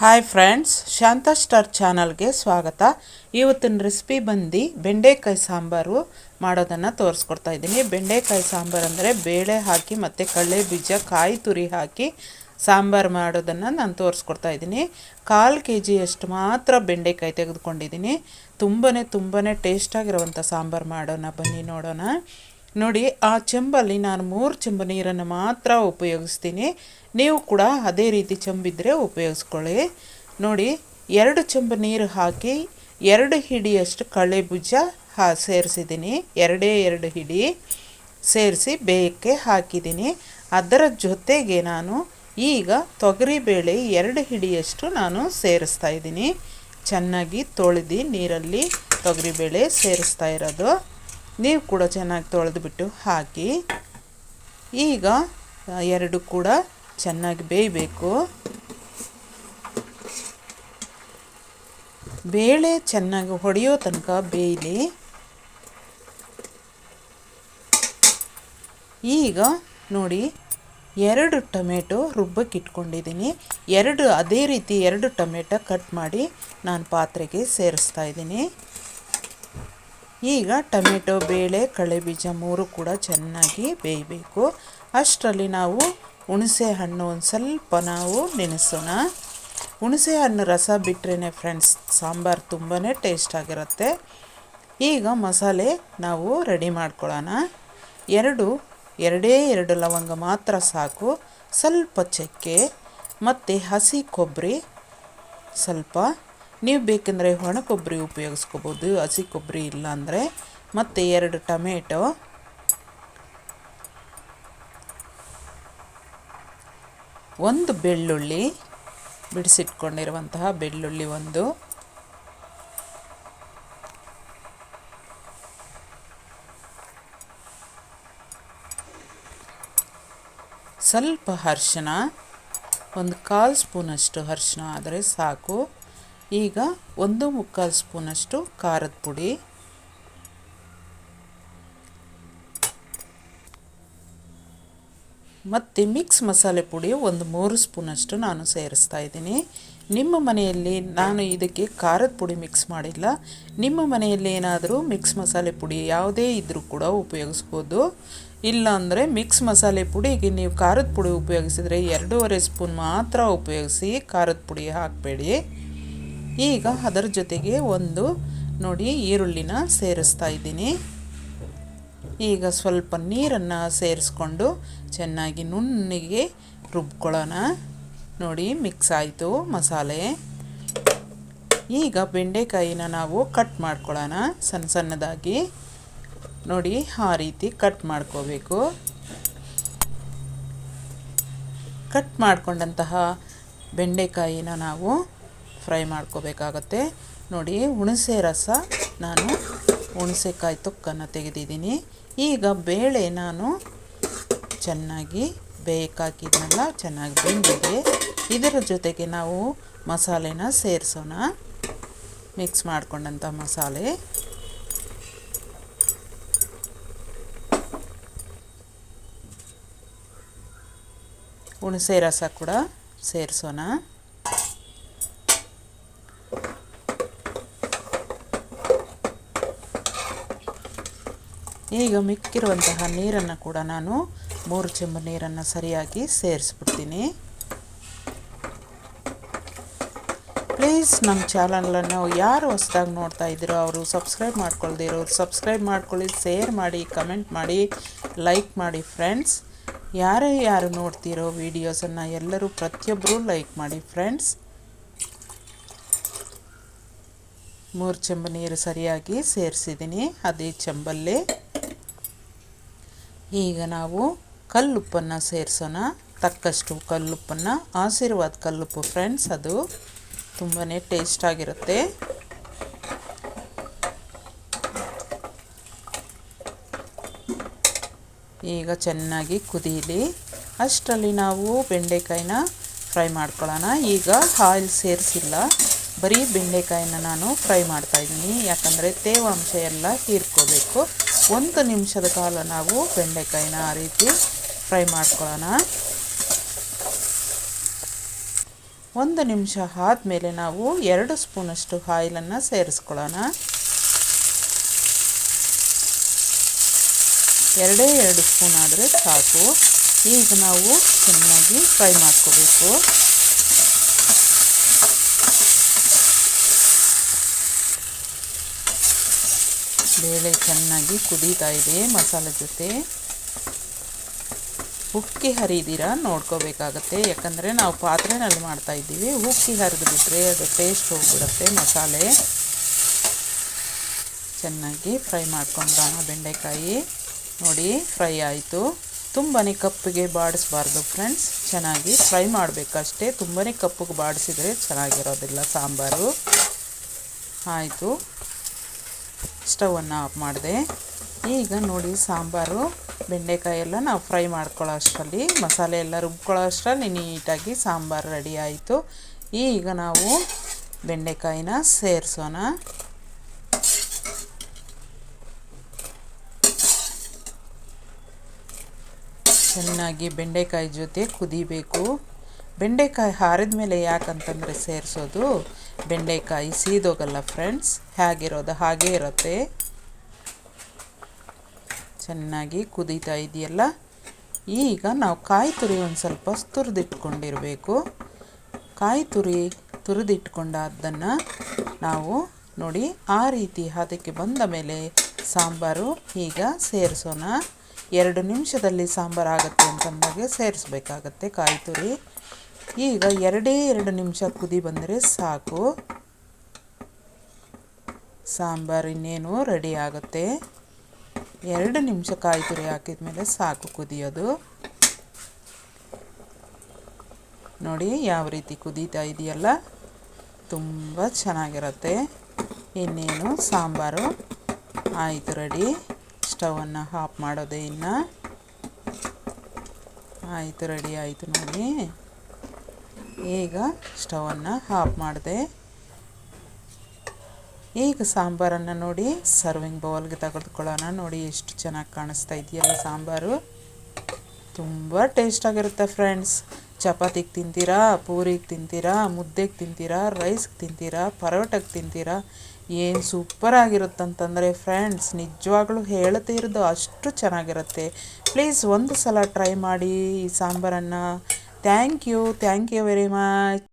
Hi friends Shanta star ಚಾನಲ್ಗೆ ಸ್ವಾಗತ. ಇವತ್ತಿನ ರೆಸಿಪಿ ಬಂದು ಬೆಂಡೆಕಾಯಿ ಸಾಂಬಾರು ಮಾಡೋದನ್ನು ತೋರಿಸ್ಕೊಡ್ತಾ ಇದ್ದೀನಿ. ಬೆಂಡೆಕಾಯಿ ಸಾಂಬಾರು ಅಂದರೆ ಬೇಳೆ ಹಾಕಿ ಮತ್ತು ಕಡಲೆ ಬೀಜ, ಕಾಯಿ ತುರಿ ಹಾಕಿ ಸಾಂಬಾರು ಮಾಡೋದನ್ನು ನಾನು ತೋರಿಸ್ಕೊಡ್ತಾ ಇದ್ದೀನಿ. ಕಾಲು ಕೆ ಜಿಯಷ್ಟು ಮಾತ್ರ ಬೆಂಡೆಕಾಯಿ ತೆಗೆದುಕೊಂಡಿದ್ದೀನಿ. ತುಂಬಾ ತುಂಬಾ ಟೇಸ್ಟಾಗಿರುವಂಥ ಸಾಂಬಾರು ಮಾಡೋಣ, ಬನ್ನಿ ನೋಡೋಣ. ನೋಡಿ, ಆ ಚೆಂಬಲ್ಲಿ ನಾನು ಮೂರು ಚೆಂಬು ನೀರನ್ನು ಮಾತ್ರ ಉಪಯೋಗಿಸ್ತೀನಿ. ನೀವು ಕೂಡ ಅದೇ ರೀತಿ ಚೆಂಬಿದ್ರೆ ಉಪಯೋಗಿಸ್ಕೊಳ್ಳಿ. ನೋಡಿ, ಎರಡು ಚೆಂಬು ನೀರು ಹಾಕಿ ಎರಡು ಹಿಡಿಯಷ್ಟು ಕಳೆ ಬೀಜ ಹಾ, ಸೇರಿಸಿದ್ದೀನಿ. ಎರಡೇ ಎರಡು ಹಿಡಿ ಸೇರಿಸಿ ಬೇಯಕ್ಕೆ ಹಾಕಿದ್ದೀನಿ. ಅದರ ಜೊತೆಗೆ ನಾನು ಈಗ ತೊಗರಿಬೇಳೆ ಎರಡು ಹಿಡಿಯಷ್ಟು ನಾನು ಸೇರಿಸ್ತಾ ಇದ್ದೀನಿ. ಚೆನ್ನಾಗಿ ತೊಳೆದು ನೀರಲ್ಲಿ ತೊಗರಿಬೇಳೆ ಸೇರಿಸ್ತಾ ಇರೋದು. ನೀವು ಕೂಡ ಚೆನ್ನಾಗಿ ತೊಳೆದುಬಿಟ್ಟು ಹಾಕಿ ಈಗ ಎರಡು ಕೂಡ ಚೆನ್ನಾಗಿ ಬೇಯಬೇಕು. ಬೇಳೆ ಚೆನ್ನಾಗಿ ಹೊಡೆಯೋ ತನಕ ಬೇಯಲಿ. ಈಗ ನೋಡಿ, ಎರಡು ಟೊಮೆಟೊ ರುಬ್ಬಕ್ಕೆ ಇಟ್ಕೊಂಡಿದ್ದೀನಿ. ಎರಡು, ಅದೇ ರೀತಿ ಎರಡು ಟೊಮೆಟೊ ಕಟ್ ಮಾಡಿ ನಾನು ಪಾತ್ರೆಗೆ ಸೇರಿಸ್ತಾ ಇದ್ದೀನಿ. ಈಗ ಟೊಮೆಟೊ, ಬೇಳೆ, ಕಳೆಬೀಜ ಮೂರು ಕೂಡ ಚೆನ್ನಾಗಿ ಬೇಯಬೇಕು. ಅಷ್ಟರಲ್ಲಿ ನಾವು ಹುಣಸೆ ಹಣ್ಣು ಒಂದು ಸ್ವಲ್ಪ ನಾವು ನೆನೆಸೋಣ. ಹುಣಸೆ ಹಣ್ಣು ರಸ ಬಿಟ್ಟರೆ ಫ್ರೆಂಡ್ಸ್, ಸಾಂಬಾರು ತುಂಬಾ ಟೇಸ್ಟ್ ಆಗಿರುತ್ತೆ. ಈಗ ಮಸಾಲೆ ನಾವು ರೆಡಿ ಮಾಡ್ಕೊಳ್ಳೋಣ. ಎರಡು, ಎರಡೇ ಎರಡು ಲವಂಗ ಮಾತ್ರ ಸಾಕು. ಸ್ವಲ್ಪ ಚಕ್ಕೆ, ಮತ್ತು ಹಸಿ ಕೊಬ್ಬರಿ, ಸ್ವಲ್ಪ ನೀವು ಬೇಕೆಂದರೆ ಒಣ ಕೊಬ್ಬರಿ ಉಪಯೋಗಿಸ್ಕೋಬೋದು, ಹಸಿ ಕೊಬ್ಬರಿ ಇಲ್ಲಾಂದರೆ ಮತ್ತು ಎರಡು ಟೊಮೆಟೊ. ಒಂದು ಬೆಳ್ಳುಳ್ಳಿ ಬಿಡಿಸಿಟ್ಕೊಂಡಿರುವಂತಹ ಬೆಳ್ಳುಳ್ಳಿ ಒಂದು. ಸ್ವಲ್ಪ ಅರ್ಶಿನ ಒಂದು ಕಾಲು ಸ್ಪೂನಷ್ಟು ಅರ್ಶಿನ ಆದರೆ ಸಾಕು. ಈಗ ಒಂದು ಮುಕ್ಕಾಲು ಸ್ಪೂನಷ್ಟು ಖಾರದ ಪುಡಿ. ಮತ್ತು ಮಿಕ್ಸ್ ಮಸಾಲೆ ಪುಡಿ ಒಂದು ಮೂರು ಸ್ಪೂನಷ್ಟು ನಾನು ಸೇರಿಸ್ತಾ ಇದ್ದೀನಿ. ನಿಮ್ಮ ಮನೆಯಲ್ಲಿ ನಾನು ಇದಕ್ಕೆ ಖಾರದ ಪುಡಿ ಮಿಕ್ಸ್ ಮಾಡಿಲ್ಲ. ನಿಮ್ಮ ಮನೆಯಲ್ಲಿ ಏನಾದರೂ ಮಿಕ್ಸ್ ಮಸಾಲೆ ಪುಡಿ ಯಾವುದೇ ಇದ್ದರೂ ಕೂಡ ಉಪಯೋಗಿಸ್ಬೋದು. ಇಲ್ಲಾಂದರೆ ಮಿಕ್ಸ್ ಮಸಾಲೆ ಪುಡಿಗೆ ನೀವು ಖಾರದ ಪುಡಿ ಉಪಯೋಗಿಸಿದರೆ ಎರಡೂವರೆ ಸ್ಪೂನ್ ಮಾತ್ರ ಉಪಯೋಗಿಸಿ ಖಾರದ ಪುಡಿ ಹಾಕಬೇಡಿ. ಈಗ ಅದರ ಜೊತೆಗೆ ಒಂದು ನೋಡಿ ಈರುಳ್ಳಿನ ಸೇರಿಸ್ತಾ ಇದ್ದೀನಿ. ಈಗ ಸ್ವಲ್ಪ ನೀರನ್ನು ಸೇರಿಸ್ಕೊಂಡು ಚೆನ್ನಾಗಿ ನುಣ್ಣಗೆ ರುಬ್ಕೊಳ್ಳೋಣ. ನೋಡಿ ಮಿಕ್ಸ್ ಆಯಿತು ಮಸಾಲೆ. ಈಗ ಬೆಂಡೆಕಾಯಿನ ನಾವು ಕಟ್ ಮಾಡ್ಕೊಳ್ಳೋಣ ಸಣ್ಣ ಸಣ್ಣದಾಗಿ. ನೋಡಿ ಆ ರೀತಿ ಕಟ್ ಮಾಡ್ಕೋಬೇಕು. ಕಟ್ ಮಾಡಿಕೊಂಡಂತಹ ಬೆಂಡೆಕಾಯಿನ ನಾವು ಫ್ರೈ ಮಾಡ್ಕೋಬೇಕಾಗತ್ತೆ. ನೋಡಿ, ಹುಣಸೆ ರಸ ನಾನು ಹುಣಸೆಕಾಯಿ ತುಕ್ಕನ್ನು ತೆಗೆದಿದ್ದೀನಿ. ಈಗ ಬೇಳೆ ನಾನು ಚೆನ್ನಾಗಿ ಬೇಕಾಗಿದ್ದೆಲ್ಲ ಚೆನ್ನಾಗಿ ಬೆಂದಿದೆ. ಇದರ ಜೊತೆಗೆ ನಾವು ಮಸಾಲೆನ ಸೇರಿಸೋಣ. ಮಿಕ್ಸ್ ಮಾಡ್ಕೊಂಡಂಥ ಮಸಾಲೆ. ಹುಣಸೆ ರಸ ಕೂಡ ಸೇರಿಸೋಣ. ಈಗ ಮಿಕ್ಕಿರುವಂತಹ ನೀರನ್ನು ಕೂಡ ನಾನು ಮೂರು ಚೆಂಬು ನೀರನ್ನು ಸರಿಯಾಗಿ ಸೇರಿಸ್ಬಿಡ್ತೀನಿ. ಪ್ಲೀಸ್ ನಮ್ಮ ಚಾನಲನ್ನು ಯಾರು ಹೊಸದಾಗಿ ನೋಡ್ತಾ ಇದ್ದೀರೋ ಅವರು ಸಬ್ಸ್ಕ್ರೈಬ್ ಮಾಡ್ಕೊಳ್ದಿರೋರು ಸಬ್ಸ್ಕ್ರೈಬ್ ಮಾಡ್ಕೊಳ್ಳಿ, ಶೇರ್ ಮಾಡಿ, ಕಮೆಂಟ್ ಮಾಡಿ, ಲೈಕ್ ಮಾಡಿ ಫ್ರೆಂಡ್ಸ್. ಯಾರೇ ಯಾರು ನೋಡ್ತಿರೋ ವೀಡಿಯೋಸನ್ನು ಎಲ್ಲರೂ ಪ್ರತಿಯೊಬ್ಬರೂ ಲೈಕ್ ಮಾಡಿ ಫ್ರೆಂಡ್ಸ್. ಮೂರು ಚೆಂಬು ನೀರು ಸರಿಯಾಗಿ ಸೇರಿಸಿದ್ದೀನಿ, ಅದೇ ಚೆಂಬಲ್ಲೇ ಈಗ ನಾವು ಕಲ್ಲುಪ್ಪನ್ನು ಸೇರಿಸೋಣ. ತಕ್ಕಷ್ಟು ಕಲ್ಲುಪ್ಪನ್ನು, ಆಶೀರ್ವಾದ ಕಲ್ಲುಪ್ಪು ಫ್ರೆಂಡ್ಸ್ ಅದು ತುಂಬಾ ಟೇಸ್ಟಾಗಿರುತ್ತೆ ಈಗ ಚೆನ್ನಾಗಿ ಕುದೀಲಿ. ಅಷ್ಟರಲ್ಲಿ ನಾವು ಬೆಂಡೆಕಾಯಿನ ಫ್ರೈ ಮಾಡ್ಕೊಳ್ಳೋಣ. ಈಗ ಆಯಿಲ್ ಸೇರಿಸಿಲ್ಲ. ಬರೀ ಬೆಂಡೆಕಾಯಿನ ನಾನು ಫ್ರೈ ಮಾಡ್ತಾಯಿದ್ದೀನಿ ಯಾಕಂದರೆ ತೇವಾಂಶ ಎಲ್ಲ ಹೀರ್ಕೋಬೇಕು ಒಂದು ನಿಮಿಷದ ಕಾಲ ನಾವು ಬೆಂಡೆಕಾಯಿನ ಆ ರೀತಿ ಫ್ರೈ ಮಾಡ್ಕೊಳ್ಳೋಣ. ಒಂದು ನಿಮಿಷ ಆದಮೇಲೆ ನಾವು ಎರಡು ಸ್ಪೂನಷ್ಟು ಆಯಿಲನ್ನು ಸೇರಿಸ್ಕೊಳ್ಳೋಣ. ಎರಡೇ ಎರಡು ಸ್ಪೂನ್ ಆದರೆ ಸಾಕು. ಈಗ ನಾವು ಚೆನ್ನಾಗಿ ಫ್ರೈ ಮಾಡ್ಕೋಬೇಕು. ಬೇಳೆ ಚೆನ್ನಾಗಿ ಕುದೀತಾ ಇದೆ ಮಸಾಲೆ ಜೊತೆ. ಉಕ್ಕಿ ಹರಿದಿರ ನೋಡ್ಕೋಬೇಕಾಗತ್ತೆ. ಯಾಕಂದರೆ ನಾವು ಪಾತ್ರೆನಲ್ಲಿ ಮಾಡ್ತಾ ಇದ್ದೀವಿ. ಉಕ್ಕಿ ಹರಿದು ಬಿಟ್ಟರೆ ಅದು ಟೇಸ್ಟ್ ಹೋಗ್ಬಿಡುತ್ತೆ ಮಸಾಲೆ. ಚೆನ್ನಾಗಿ ಫ್ರೈ ಮಾಡ್ಕೊಂಡ್ರಾಮ ಬೆಂಡೆಕಾಯಿ. ನೋಡಿ, ಫ್ರೈ ಆಯಿತು. ತುಂಬಾ ಕಪ್ಪಿಗೆ ಬಾಡಿಸ್ಬಾರ್ದು ಫ್ರೆಂಡ್ಸ್. ಚೆನ್ನಾಗಿ ಫ್ರೈ ಮಾಡಬೇಕಷ್ಟೇ. ತುಂಬಾ ಕಪ್ಪಿಗೆ ಬಾಡಿಸಿದರೆ ಚೆನ್ನಾಗಿರೋದಿಲ್ಲ ಸಾಂಬಾರು. ಆಯಿತು. ಸ್ಟವನ್ನು ಆಫ್ ಮಾಡಿದೆ. ಈಗ ನೋಡಿ ಸಾಂಬಾರು, ಬೆಂಡೆಕಾಯಿ ಎಲ್ಲ ನಾವು ಫ್ರೈ ಮಾಡ್ಕೊಳ್ಳೋ ಅಷ್ಟರಲ್ಲಿ, ಮಸಾಲೆ ಎಲ್ಲ ರುಬ್ಕೊಳ್ಳೋ ಅಷ್ಟರಲ್ಲಿ ನೀಟಾಗಿ ಸಾಂಬಾರು ರೆಡಿ ಆಯಿತು. ಈಗ ನಾವು ಬೆಂಡೆಕಾಯಿನ ಸೇರಿಸೋಣ. ಚೆನ್ನಾಗಿ ಬೆಂಡೆಕಾಯಿ ಜೊತೆ ಕುದಿಬೇಕು. ಬೆಂಡೆಕಾಯಿ ಹಾರಿದ ಮೇಲೆ ಯಾಕಂತಂದರೆ ಸೇರಿಸೋದು ಬೆಂಡೆಕಾಯಿ ಸೀದೋಗಲ್ಲ ಫ್ರೆಂಡ್ಸ್ ಹೇಗಿರೋದು ಹಾಗೇ ಇರುತ್ತೆ. ಚೆನ್ನಾಗಿ ಕುದೀತಾ ಇದೆಯಲ್ಲ? ಈಗ ನಾವು ಕಾಯಿ ತುರಿ ಒಂದು ಸ್ವಲ್ಪ ತುರಿದಿಟ್ಕೊಂಡಿರಬೇಕು. ಕಾಯಿ ತುರಿ ತುರಿದಿಟ್ಕೊಂಡಾದ್ದನ್ನು ನಾವು ನೋಡಿ ಆ ರೀತಿ ಅದಕ್ಕೆ ಬಂದ ಮೇಲೆ ಸಾಂಬಾರು ಈಗ ಸೇರಿಸೋಣ. ಎರಡು ನಿಮಿಷದಲ್ಲಿ ಸಾಂಬಾರು ಆಗುತ್ತೆ ಅಂತಂದಾಗ ಸೇರಿಸ್ಬೇಕಾಗತ್ತೆ ಕಾಯಿ ತುರಿ. ಈಗ ಎರಡೇ ಎರಡು ನಿಮಿಷ ಕುದಿ ಬಂದರೆ ಸಾಕು. ಸಾಂಬಾರು ಇನ್ನೇನು ರೆಡಿ ಆಗುತ್ತೆ. ಎರಡು ನಿಮಿಷ ಕಾಯಿ ತುರಿ ಹಾಕಿದ ಮೇಲೆ ಸಾಕು ಕುದಿಯೋದು. ನೋಡಿ ಯಾವ ರೀತಿ ಕುದೀತಾ ಇದೆಯಲ್ಲ. ತುಂಬ ಚೆನ್ನಾಗಿರುತ್ತೆ. ಇನ್ನೇನು ಸಾಂಬಾರು? ಆಯಿತು ರೆಡಿ ಸ್ಟವನ್ನು ಆಫ್ ಮಾಡೋದೇ ಇನ್ನು. ಆಯಿತು ರೆಡಿ ಆಯಿತು ನೋಡಿ. ಈಗ ಸ್ಟವನ್ನು ಆಫ್ ಮಾಡಿದೆ. ಈಗ ಸಾಂಬಾರನ್ನು ನೋಡಿ, ಸರ್ವಿಂಗ್ ಬೌಲ್ಗೆ ತೆಗೆದುಕೊಳ್ಳೋಣ. ನೋಡಿ ಎಷ್ಟು ಚೆನ್ನಾಗಿ ಕಾಣಿಸ್ತಾ ಇದೆಯಲ್ಲ ಸಾಂಬಾರು. ತುಂಬ ಟೇಸ್ಟಾಗಿರುತ್ತೆ ಫ್ರೆಂಡ್ಸ್. ಚಪಾತಿಗೆ ತಿಂತೀರಾ, ಪೂರಿಗೆ ತಿಂತೀರಾ, ಮುದ್ದೆಗೆ ತಿಂತೀರಾ, ರೈಸ್ಗೆ ತಿಂತೀರಾ ಪರೋಟಕ್ಕೆ ತಿಂತೀರಾ, ಏನು ಸೂಪರ್ ಆಗಿರುತ್ತಂತಂದರೆ ಫ್ರೆಂಡ್ಸ್, ನಿಜವಾಗ್ಲೂ ಹೇಳ್ತಿರೋದು ಅಷ್ಟು ಚೆನ್ನಾಗಿರುತ್ತೆ. ಪ್ಲೀಸ್ ಒಂದು ಸಲ ಟ್ರೈ ಮಾಡಿ ಈ ಸಾಂಬಾರನ್ನು thank you thank you very much